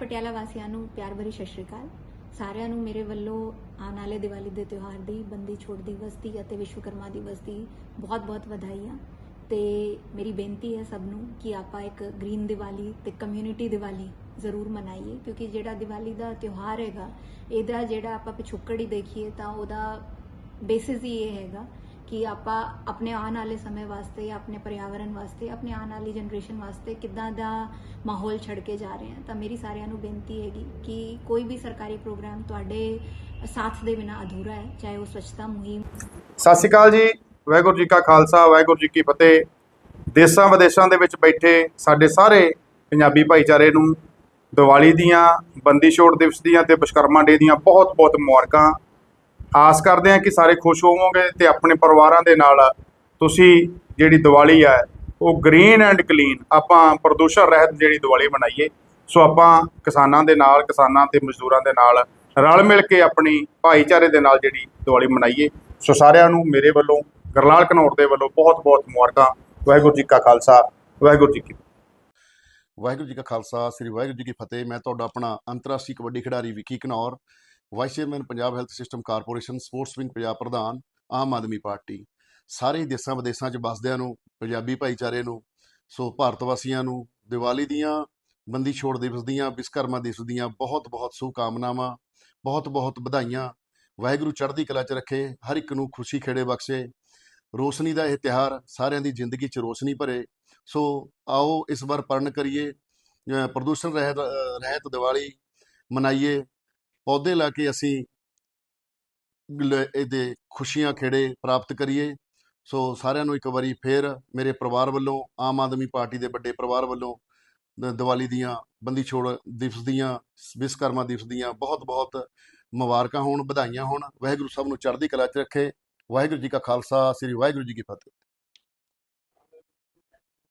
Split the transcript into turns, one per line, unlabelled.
ਪਟਿਆਲਾ ਵਾਸੀਆਂ ਨੂੰ ਪਿਆਰ ਭਰੀ ਸਤਿ ਸ਼੍ਰੀ ਅਕਾਲ। ਸਾਰਿਆਂ ਨੂੰ ਮੇਰੇ ਵੱਲੋਂ ਆਉਣ ਵਾਲੇ ਦੀਵਾਲੀ ਦੇ ਤਿਉਹਾਰ ਦੀ, ਬੰਦੀ ਛੋੜ ਦਿਵਸ ਦੀ ਅਤੇ ਵਿਸ਼ਵਕਰਮਾ ਦਿਵਸ ਦੀ ਬਹੁਤ-ਬਹੁਤ ਵਧਾਈਆਂ ਤੇ ਮੇਰੀ ਬੇਨਤੀ ਹੈ ਸਭ ਨੂੰ ਕਿ ਆਪਾਂ ਇੱਕ ਗ੍ਰੀਨ ਦੀਵਾਲੀ ਤੇ ਕਮਿਊਨਿਟੀ ਦੀਵਾਲੀ ਜ਼ਰੂਰ ਮਨਾਈਏ, ਕਿਉਂਕਿ ਜਿਹੜਾ ਦੀਵਾਲੀ ਦਾ ਤਿਉਹਾਰ ਹੈਗਾ, ਇਹਦਾ ਜਿਹੜਾ ਆਪਾਂ ਪਿਛੋਕੜ ਹੀ ਦੇਖੀਏ ਤਾਂ ਉਹਦਾ ਬੇਸਿਸ ਹੀ ਇਹ ਹੈਗਾ ਕਿ ਆਪਾਂ ਆਪਣੇ ਆਉਣ ਵਾਲੇ ਸਮੇਂ ਵਾਸਤੇ, ਆਪਣੇ ਪਰਿਆਵਰਣ ਵਾਸਤੇ, ਆਪਣੇ ਆਉਣ ਵਾਲੀ ਜਨਰੇਸ਼ਨ ਵਾਸਤੇ ਕਿੱਦਾਂ ਦਾ ਮਾਹੌਲ ਛੱਡ ਕੇ ਜਾ ਰਹੇ ਹਾਂ। ਤਾਂ ਮੇਰੀ ਸਾਰਿਆਂ ਨੂੰ ਬੇਨਤੀ ਹੈਗੀ ਕਿ ਕੋਈ ਵੀ ਸਰਕਾਰੀ ਪ੍ਰੋਗਰਾਮ ਤੁਹਾਡੇ ਸਾਥ ਦੇ ਬਿਨਾ ਅਧੂਰਾ ਹੈ, ਚਾਹੇ ਉਹ ਸਵੱਛਤਾ ਮੁਹਿੰਮ
ਸਤਿ ਸ਼੍ਰੀ ਅਕਾਲ ਜੀ। ਵਾਹਿਗੁਰੂ ਜੀ ਕਾ ਖਾਲਸਾ, ਵਾਹਿਗੁਰੂ ਜੀ ਕੀ ਫਤਿਹ। ਦੇਸ਼ਾਂ ਵਿਦੇਸ਼ਾਂ ਦੇ ਵਿੱਚ ਬੈਠੇ ਸਾਡੇ ਸਾਰੇ ਪੰਜਾਬੀ ਭਾਈਚਾਰੇ ਨੂੰ ਦੀਵਾਲੀ ਦੀਆਂ, ਬੰਦੀ ਛੋੜ ਦਿਵਸ ਦੀਆਂ ਤੇ ਵਿਸ਼ਕਰਮਾ ਡੇ ਦੀਆਂ ਬਹੁਤ-ਬਹੁਤ ਮੁਬਾਰਕਾਂ। ਆਸ ਕਰਦੇ ਹਾਂ ਕਿ ਸਾਰੇ ਖੁਸ਼ ਹੋਵੋਗੇ ਤੇ ਆਪਣੇ ਪਰਿਵਾਰਾਂ ਦੇ ਨਾਲ ਤੁਸੀਂ ਜਿਹੜੀ ਦੀਵਾਲੀ ਹੈ ਉਹ ਗ੍ਰੀਨ ਐਂਡ ਕਲੀਨ ਆਪਾਂ ਪ੍ਰਦੂਸ਼ਣ ਰਹਿਤ ਜਿਹੜੀ ਦੀਵਾਲੀ ਮਨਾਈਏ। ਸੋ ਆਪਾਂ ਕਿਸਾਨਾਂ ਦੇ ਨਾਲ, ਕਿਸਾਨਾਂ ਤੇ ਮਜ਼ਦੂਰਾਂ ਦੇ ਨਾਲ ਰਲ ਮਿਲ ਕੇ ਆਪਣੀ ਭਾਈਚਾਰੇ ਦੇ ਨਾਲ ਜਿਹੜੀ ਦੀਵਾਲੀ ਮਨਾਈਏ। ਸੋ ਸਾਰਿਆਂ ਨੂੰ ਮੇਰੇ ਵੱਲੋਂ, ਗਰਲਾਲ ਕਨੌਰ ਦੇ ਵੱਲੋਂ ਬਹੁਤ-ਬਹੁਤ ਮੁਬਾਰਕਾਂ। ਵਾਹਿਗੁਰੂ ਜੀ ਕਾ ਖਾਲਸਾ, ਵਾਹਿਗੁਰੂ ਜੀ ਕੀ
ਵਾਹਿਗੁਰੂ ਜੀ ਕਾ ਖਾਲਸਾ, ਸ੍ਰੀ ਵਾਹਿਗੁਰੂ ਜੀ ਕੀ ਫਤਿਹ। ਮੈਂ ਤੁਹਾਡਾ ਆਪਣਾ ਅੰਤਰਰਾਸ਼ਟਰੀ ਕਬੱਡੀ ਖਿਡਾਰੀ Vicky Ghanaur. Vice chairman Punjab health system corporation, sports wing, Punjab ਪ੍ਰਧਾਨ, ਆਮ ਆਦਮੀ ਪਾਰਟੀ। ਸਾਰੇ ਹੀ ਦੇਸ਼ਾਂ ਵਿਦੇਸ਼ਾਂ 'ਚ ਵਸਦਿਆਂ ਨੂੰ, ਪੰਜਾਬੀ ਭਾਈਚਾਰੇ ਨੂੰ, ਸੋ ਭਾਰਤ ਵਾਸੀਆਂ ਨੂੰ ਦੀਵਾਲੀ ਦੀਆਂ, ਬੰਦੀ ਛੋੜ ਦਿਵਸ ਦੀਆਂ ਵਿਸ਼ਕਰਮਾ ਦਿਵਸ ਦੀਆਂ ਬਹੁਤ ਬਹੁਤ ਸ਼ੁਭਕਾਮਨਾਵਾਂ, ਬਹੁਤ ਬਹੁਤ ਵਧਾਈਆਂ। ਵਾਹਿਗੁਰੂ ਚੜ੍ਹਦੀ ਕਲਾ 'ਚ ਰੱਖੇ, ਹਰ ਇੱਕ ਨੂੰ ਖੁਸ਼ੀ ਖੇੜੇ ਬਖਸ਼ੇ। ਰੋਸ਼ਨੀ ਦਾ ਇਹ ਤਿਹਾਰ ਸਾਰਿਆਂ ਦੀ ਜ਼ਿੰਦਗੀ 'ਚ ਰੋਸ਼ਨੀ ਭਰੇ। ਸੋ ਆਓ ਇਸ ਵਾਰ ਪਰਨ ਕਰੀਏ ਪ੍ਰਦੂਸ਼ਣ ਰਹਿਤ ਰਹਿਤ ਦੀਵਾਲੀ ਮਨਾਈਏ। ਪੌਦੇ ਲਾ ਕੇ ਅਸੀਂ ਲ- ਇਹਦੇ ਖੁਸ਼ੀਆਂ ਖੇੜੇ ਪ੍ਰਾਪਤ ਕਰੀਏ। ਸੋ ਸਾਰਿਆਂ ਨੂੰ ਇੱਕ ਵਾਰੀ ਫੇਰ ਮੇਰੇ ਪਰਿਵਾਰ ਵੱਲੋਂ, ਆਮ ਆਦਮੀ ਪਾਰਟੀ ਦੇ ਵੱਡੇ ਪਰਿਵਾਰ ਵੱਲੋਂ ਦੀਵਾਲੀ ਦੀਆਂ ਬੰਦੀ ਛੋੜ ਦਿਵਸ ਦੀਆਂ ਵਿਸ਼ਕਰਮਾ ਦਿਵਸ ਦੀਆਂ ਬਹੁਤ ਬਹੁਤ ਮੁਬਾਰਕਾਂ ਹੋਣ, ਵਧਾਈਆਂ ਹੋਣ। ਵਾਹਿਗੁਰੂ ਸਭ ਨੂੰ ਚੜ੍ਹਦੀ ਕਲਾ 'ਚ ਰੱਖੇ। ਵਾਹਿਗੁਰੂ ਜੀ ਕਾ ਖਾਲਸਾ, ਸ੍ਰੀ ਵਾਹਿਗੁਰੂ ਜੀ ਕੀ ਫਤਿਹ।